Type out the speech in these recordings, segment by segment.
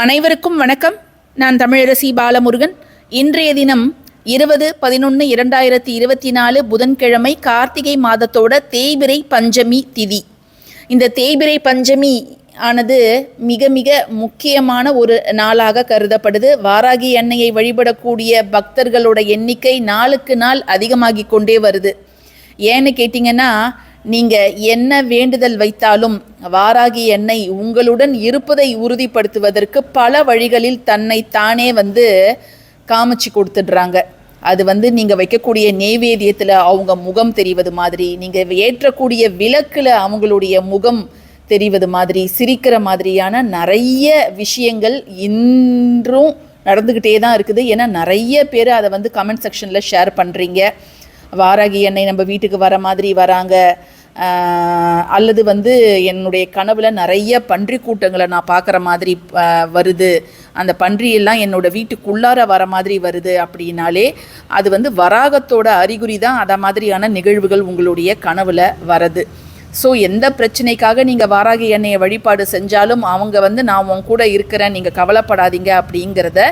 அனைவருக்கும் வணக்கம். நான் தமிழரசி பாலமுருகன். இன்றைய தினம் இருபது பதினொன்று இரண்டாயிரத்தி இருபத்தி நாலு புதன்கிழமை கார்த்திகை மாதத்தோட தேய்பிரை பஞ்சமி திதி. இந்த தேய்பிரை பஞ்சமி ஆனது மிக மிக முக்கியமான ஒரு நாளாக கருதப்படுது. வாராகி எண்ணெயை வழிபடக்கூடிய பக்தர்களோட எண்ணிக்கை நாளுக்கு நாள் அதிகமாகி கொண்டே வருது. ஏன்னு கேட்டிங்கன்னா நீங்கள் என்ன வேண்டுதல் வைத்தாலும் வாராகி என்னை உங்களுடன் இருப்பதை உறுதிப்படுத்துவதற்கு பல வழிகளில் தன்னை தானே வந்து காமிச்சு கொடுத்துடுறாங்க. அது வந்து நீங்கள் வைக்கக்கூடிய நெய்வேதியத்தில் அவங்க முகம் தெரிவது மாதிரி நீங்கள் ஏற்றக்கூடிய விளக்கில் அவங்களுடைய முகம் தெரிவது மாதிரி சிரிக்கிற மாதிரியான நிறைய விஷயங்கள் இன்றும் நடந்துக்கிட்டே தான் இருக்குது. ஏன்னா நிறைய பேர் அதை வந்து கமெண்ட் செக்ஷனில் ஷேர் பண்ணுறீங்க வாராகி என்னை நம்ம வீட்டுக்கு வர மாதிரி வராங்க. அல்லது வந்து என்னுடைய கனவுல நிறைய பன்றி கூட்டங்களை நான் பார்க்குற மாதிரி வருது. அந்த பன்றியெல்லாம் என்னோடய என்னோட வீட்டுக்குள்ளார வர மாதிரி வருது அப்படின்னாலே அது வந்து வராகத்தோட அறிகுறி தான் அதை மாதிரியான நிகழ்வுகள் உங்களுடைய கனவுல வரது. ஸோ எந்த பிரச்சனைக்காக நீங்கள் வாராகி எண்ணெயை வழிபாடு செஞ்சாலும் அவங்க வந்து நான் உன் கூட இருக்கிறேன் நீங்கள் கவலைப்படாதீங்க அப்படிங்கிறத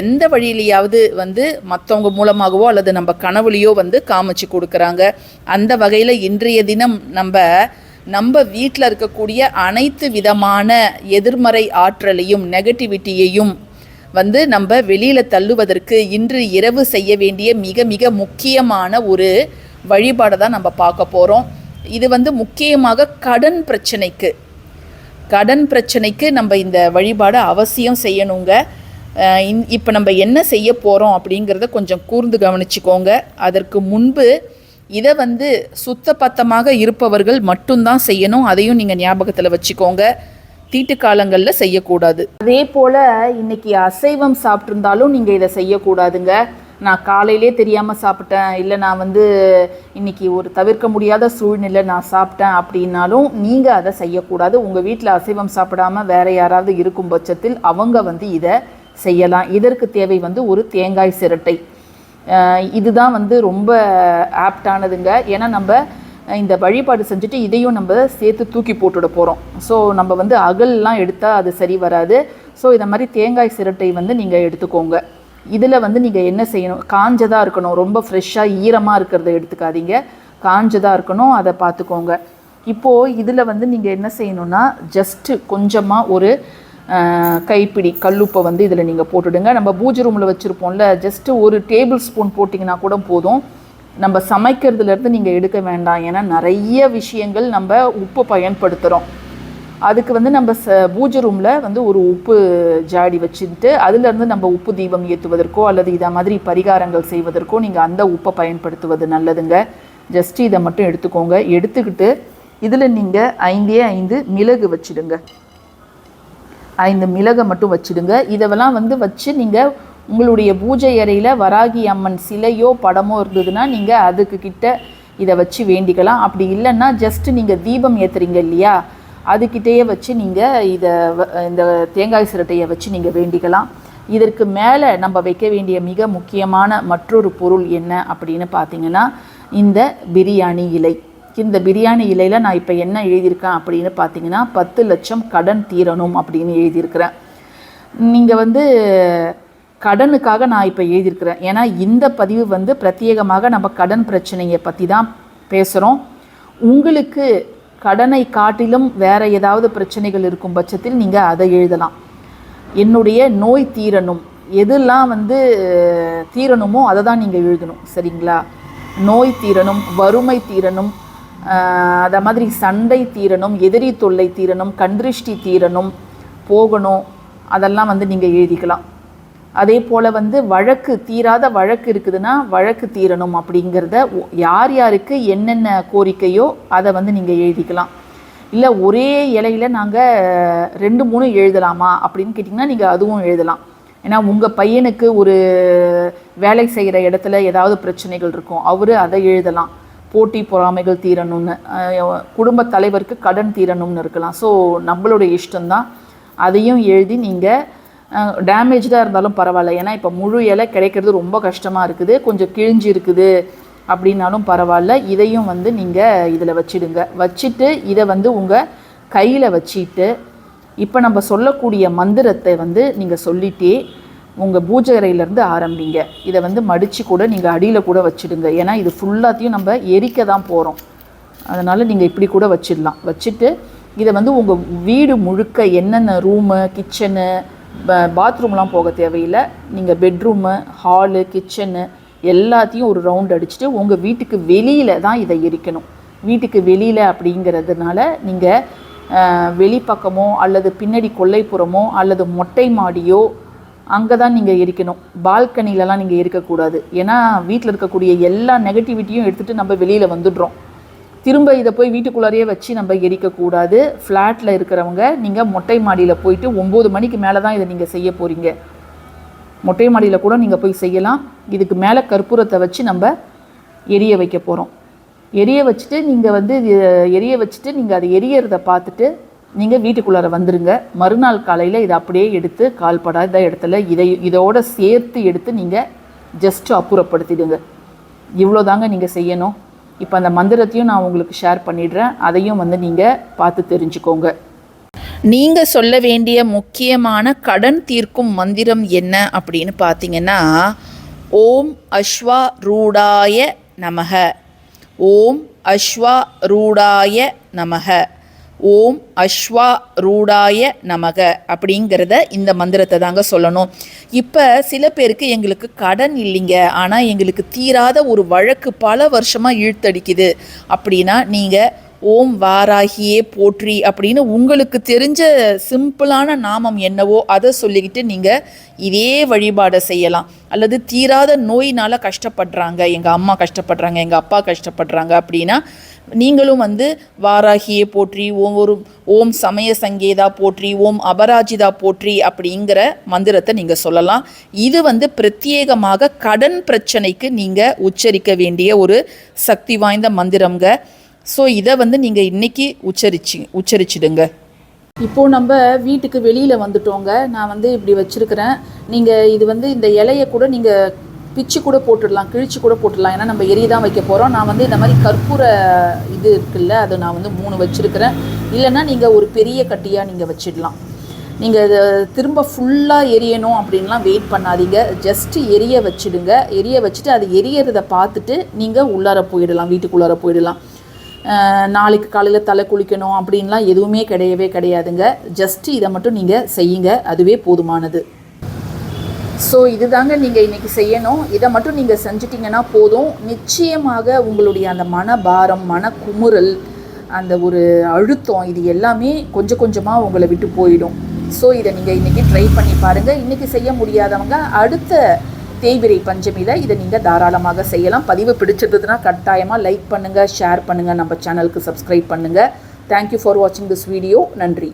எந்த வழியிலையாவது வந்து மற்றவங்க மூலமாகவோ அல்லது நம்ம கனவுலையோ வந்து காமிச்சு கொடுக்குறாங்க. அந்த வகையில் இன்றைய தினம் நம்ம நம்ம வீட்டில் இருக்கக்கூடிய அனைத்து விதமான எதிர்மறை ஆற்றலையும் நெகட்டிவிட்டியையும் வந்து நம்ம வெளியில் தள்ளுவதற்கு இன்று இரவு செய்ய வேண்டிய மிக மிக முக்கியமான ஒரு வழிபாடை தான் நம்ம பார்க்க போகிறோம் இது வந்து முக்கியமாக கடன் பிரச்சனைக்கு. கடன் பிரச்சனைக்கு நம்ம இந்த வழிபாடை அவசியம் செய்யணுங்க. இப்போ நம்ம என்ன செய்ய போகிறோம் அப்படிங்கிறத கொஞ்சம் கூர்ந்து கவனிச்சுக்கோங்க. அதற்கு முன்பு இதை வந்து சுத்தபத்தமாக இருப்பவர்கள் மட்டும்தான் செய்யணும். அதையும் நீங்கள் ஞாபகத்தில் வச்சுக்கோங்க. தீட்டு காலங்களில் செய்யக்கூடாது. அதே போல் இன்னைக்கு அசைவம் சாப்பிட்ருந்தாலும் நீங்கள் இதை செய்யக்கூடாதுங்க. நான் காலையிலே தெரியாமல் சாப்பிட்டேன். இல்லை நான் வந்து இன்னைக்கு ஒரு தவிர்க்க முடியாத சூழ்நிலை நான் சாப்பிட்டேன் அப்படின்னாலும் நீங்கள் அதை செய்யக்கூடாது. உங்கள் வீட்டில் அசைவம் சாப்பிடாம வேற யாராவது இருக்கும் பட்சத்தில் அவங்க வந்து இதை செய்யலாம். இதற்கு தேவை வந்து ஒரு தேங்காய் சிரட்டை. இதுதான் வந்து ரொம்ப ஆப்டானதுங்க. ஏன்னா நம்ம இந்த வழிபாடு செஞ்சுட்டு இதையும் நம்ம சேர்த்து தூக்கி போட்டுட போகிறோம் ஸோ நம்ம வந்து அகல்லாம் எடுத்தால் அது சரி வராது. ஸோ இதை மாதிரி தேங்காய் சிரட்டை வந்து நீங்கள் எடுத்துக்கோங்க. இதில் வந்து நீங்கள் என்ன செய்யணும்? காஞ்சதாக இருக்கணும். ரொம்ப ஃப்ரெஷ்ஷாக ஈரமாக இருக்கிறத எடுத்துக்காதீங்க. காஞ்சதாக இருக்கணும். அதை பார்த்துக்கோங்க இப்போது இதில் வந்து நீங்கள் என்ன செய்யணும்னா ஜஸ்ட்டு கொஞ்சமாக ஒரு கைப்பிடி கல்லுப்பை வந்து இதில் நீங்கள் போட்டுடுங்க. நம்ம பூஜை ரூமில் வச்சுருப்போம்ல ஜஸ்ட்டு ஒரு டேபிள் ஸ்பூன் போட்டிங்கன்னா கூட போதும். நம்ம சமைக்கிறதுலேருந்து நீங்கள் எடுக்க வேண்டாம். ஏன்னா நிறைய விஷயங்கள் நம்ம உப்பு பயன்படுத்துகிறோம். அதுக்கு வந்து நம்ம ச பூஜை ரூமில் வந்து ஒரு உப்பு ஜாடி வச்சுட்டு அதுலேருந்து நம்ம உப்பு தீபம் ஏற்றுவதற்கோ அல்லது இதை மாதிரி பரிகாரங்கள் செய்வதற்கோ நீங்கள் அந்த உப்பை பயன்படுத்துவது நல்லதுங்க. ஜஸ்ட் இதை மட்டும் எடுத்துக்கோங்க. எடுத்துக்கிட்டு இதில் நீங்கள் ஐந்தே ஐந்து மிளகு வச்சிடுங்க. ஐந்து மிளகை மட்டும் வச்சுடுங்க. இதெல்லாம் வந்து வச்சு நீங்கள் உங்களுடைய பூஜை அறையில் வராகி அம்மன் சிலையோ படமோ இருந்ததுன்னா நீங்கள் அதுக்கு கிட்ட இதை வச்சு வேண்டிக்கலாம். அப்படி இல்லைன்னா ஜஸ்ட்டு நீங்கள் தீபம் ஏற்றுறீங்க இல்லையா? அதுக்கிட்டேயே வச்சு நீங்கள் இதை இந்த தேங்காய் சிரட்டையை வச்சு நீங்கள் வேண்டிக்கலாம். இதற்கு மேலே நம்ம வைக்க வேண்டிய மிக முக்கியமான மற்றொரு பொருள் என்ன அப்படின்னு பார்த்தீங்கன்னா இந்த பிரியாணி இலை. இந்த பிரியாணி இலையில் நான் இப்போ என்ன எழுதியிருக்கேன் அப்படின்னு பார்த்தீங்கன்னா பத்து லட்சம் கடன் தீரணும் அப்படின்னு எழுதியிருக்கிறேன். நீங்கள் வந்து கடனுக்காக நான் இப்போ எழுதியிருக்கிறேன். ஏன்னா இந்த பதிவு வந்து பிரத்யேகமாக நம்ம கடன் பிரச்சனையை பற்றி தான் பேசுகிறோம் உங்களுக்கு கடனை காட்டிலும் வேற ஏதாவது பிரச்சனைகள் இருக்கும் பட்சத்தில் நீங்கள் அதை எழுதலாம். என்னுடைய நோய் தீரணும். எதெல்லாம் வந்து தீரணுமோ அதை தான் நீங்கள் எழுதணும். சரிங்களா? நோய் தீரணும் வறுமை தீரணும் அதை மாதிரி சண்டை தீரணும் எதிரி தொல்லை தீரணும் கண்திருஷ்டி தீரணும் போகணும் அதெல்லாம் வந்து நீங்கள் எழுதிக்கலாம். அதே போல் வந்து வழக்கு தீராத வழக்கு இருக்குதுன்னா வழக்கு தீரணும் அப்படிங்கிறத ஒ- யார் யாருக்கு என்னென்ன கோரிக்கையோ அதை வந்து நீங்கள் எழுதிக்கலாம். இல்லை ஒரே இலையில நாங்கள் ரெண்டு மூணு எழுதலாமா அப்படின்னு கேட்டிங்கன்னா நீங்கள் அதுவும் எழுதலாம். ஏன்னா உங்கள் பையனுக்கு ஒரு வேலை செய்கிற இடத்துல ஏதாவது பிரச்சனைகள் இருக்கும் அவர் அதை எழுதலாம். போட்டி பொறாமைகள் தீரணும்னு குடும்ப தலைவருக்கு கடன் தீரணும்னு இருக்கலாம். ஸோ நம்மளுடைய இஷ்டம்தான். அதையும் எழுதி நீங்கள் டேமேஜாக இருந்தாலும் பரவாயில்ல. ஏன்னா இப்போ முழு இலை கிடைக்கிறது ரொம்ப கஷ்டமாக இருக்குது. கொஞ்சம் கிழிஞ்சு இருக்குது அப்படின்னாலும் பரவாயில்ல. இதையும் வந்து நீங்கள் இதில் வச்சிடுங்க. வச்சுட்டு இதை வந்து உங்கள் கையில் வச்சுட்டு இப்போ நம்ம சொல்லக்கூடிய மந்திரத்தை வந்து நீங்கள் சொல்லிட்டே உங்கள் பூஜை அறையிலேருந்து ஆரம்பிங்க. இதை வந்து மடித்து கூட நீங்கள் அடியில் கூட வச்சிடுங்க. ஏன்னா இது ஃபுல்லாத்தையும் நம்ம எரிக்க தான் போகிறோம் அதனால் நீங்கள் இப்படி கூட வச்சிடலாம். வச்சுட்டு இதை வந்து உங்கள் வீடு முழுக்க என்னென்ன ரூமு கிச்சனு பாத்ரூம்லாம் போக தேவையில்லை. நீங்கள் பெட்ரூமு ஹாலு கிச்சனு எல்லாத்தையும் ஒரு ரவுண்ட் அடிச்சுட்டு உங்கள் வீட்டுக்கு வெளியில் தான் இதை எரிக்கணும். வீட்டுக்கு வெளியில் அப்படிங்கிறதுனால நீங்கள் வெளிப்பக்கமோ அல்லது பின்னாடி கொல்லைப்புறமோ அல்லது மொட்டை மாடியோ அங்கே தான் நீங்கள் எரிக்கணும் பால்கனிலலாம் நீங்கள் எரிக்கக்கூடாது ஏன்னா வீட்டில் இருக்கக்கூடிய எல்லா நெகட்டிவிட்டியும் எடுத்துகிட்டு நம்ம வெளியில் வந்துடுறோம். திரும்ப இதை போய் வீட்டுக்குள்ளாரையே வச்சு நம்ம எரிக்கக்கூடாது. ஃப்ளாட்டில் இருக்கிறவங்க நீங்கள் மொட்டை மாடியில் போயிட்டு ஒம்பது மணிக்கு மேலே தான் இதை நீங்கள் செய்ய போகிறீங்க மொட்டை மாடியில் கூட நீங்கள் போய் செய்யலாம். இதுக்கு மேலே கற்பூரத்தை வச்சு நம்ம எரிய வைக்க போகிறோம் எரிய வச்சுட்டு நீங்கள் வந்து எரிய வச்சுட்டு நீங்கள் அதை எரியறதை பார்த்துட்டு நீங்கள் வீட்டுக்குள்ளார வந்துடுங்க மறுநாள் காலையில் இதை அப்படியே எடுத்து கால்படாத இடத்துல இதை இதோட சேர்த்து எடுத்து நீங்கள் ஜஸ்ட்டு அப்புறப்படுத்திடுங்க. இவ்வளோ தாங்க நீங்கள் செய்யணும். இப்போ அந்த மந்திரத்தையும் நான் உங்களுக்கு ஷேர் பண்ணிடுறேன். அதையும் வந்து நீங்கள் பார்த்து தெரிஞ்சுக்கோங்க. நீங்கள் சொல்ல வேண்டிய முக்கியமான கடன் தீர்க்கும் மந்திரம் என்ன அப்படின்னு பார்த்தீங்கன்னா ஓம் அஸ்வா ரூடாய நமக. ஓம் அஸ்வா ரூடாய நமக. ஓம் அஸ்வா ரூடாய நமக அப்படிங்கிறத இந்த மந்திரத்தை தாங்க சொல்லணும். இப்போ சில பேருக்கு எங்களுக்கு கடன் இல்லைங்க. ஆனால் எங்களுக்கு தீராத ஒரு வழக்கு பல வருஷமாக இழுத்தடிக்குது. அப்படின்னா நீங்கள் ஓம் வாராகியே போற்றி அப்படின்னு உங்களுக்கு தெரிஞ்ச சிம்பிளான நாமம் என்னவோ அதை சொல்லிக்கிட்டு நீங்கள் இதே வழிபாடை செய்யலாம். அல்லது தீராத நோயினால் கஷ்டப்படுறாங்க. எங்கள் அம்மா கஷ்டப்படுறாங்க. எங்கள் அப்பா கஷ்டப்படுறாங்க அப்படின்னா நீங்களும் வந்து வாராகியே போற்றி ஓம் ஒரு ஓம் சமய சங்கேதா போற்றி ஓம் அபராஜிதா போற்றி அப்படிங்கிற மந்திரத்தை நீங்கள் சொல்லலாம். இது வந்து பிரத்யேகமாக கடன் பிரச்சனைக்கு நீங்கள் உச்சரிக்க வேண்டிய ஒரு சக்தி வாய்ந்த மந்திரம்ங்க. ஸோ இதை வந்து நீங்கள் இன்னைக்கு உச்சரிச்சு உச்சரிச்சிடுங்க. இப்போது நம்ம வீட்டுக்கு வெளியில் வந்துட்டோங்க. நான் வந்து இப்படி வச்சுருக்கிறேன். நீங்கள் இது வந்து இந்த இலையை கூட நீங்கள் பிச்சு கூட போட்டுடலாம் கிழிச்சு கூட போட்டுடலாம். ஏன்னா நம்ம எரி தான் வைக்க போகிறோம் நான் வந்து இந்த மாதிரி கற்பூர இது இருக்குல்ல அதை நான் வந்து மூணு வச்சுருக்கிறேன். இல்லைன்னா நீங்கள் ஒரு பெரிய கட்டியாக நீங்கள் வச்சிடலாம். நீங்கள் இதை திரும்ப ஃபுல்லாக எரியணும் அப்படின்லாம் வெயிட் பண்ணாதீங்க. ஜஸ்ட்டு எரிய வச்சுடுங்க. எரிய வச்சுட்டு அது எரியறதை பார்த்துட்டு நீங்கள் உள்ளார போயிடலாம் வீட்டுக்குள்ளார போயிடலாம். நாளைக்கு காலையில் தலை குளிக்கணும் அப்படின்லாம் எதுவுமே கிடையவே கிடையாதுங்க. ஜஸ்ட்டு இதை மட்டும் நீங்கள் செய்யுங்க. அதுவே போதுமானது. ஸோ இதுதாங்க நீங்கள் இன்றைக்கி செய்யணும். இதை மட்டும் நீங்கள் செஞ்சிட்டிங்கன்னா போதும். நிச்சயமாக உங்களுடைய அந்த மனபாரம் மன குமுறல் அந்த ஒரு அழுத்தம் இது எல்லாமே கொஞ்சம் கொஞ்சமாக உங்களை விட்டு போயிடும். ஸோ இதை நீங்கள் இன்றைக்கி ட்ரை பண்ணி பாருங்கள் இன்றைக்கி செய்ய முடியாதவங்க அடுத்த தேய்பிரை பஞ்சமியில் இதை நீங்கள் தாராளமாக செய்யலாம். பதிவு பிடிச்சிருந்ததுன்னா கட்டாயமாக லைக் பண்ணுங்கள் ஷேர் பண்ணுங்கள் நம்ம சேனலுக்கு சப்ஸ்கிரைப் பண்ணுங்கள் தேங்க்யூ ஃபார் வாட்சிங் திஸ் வீடியோ நன்றி.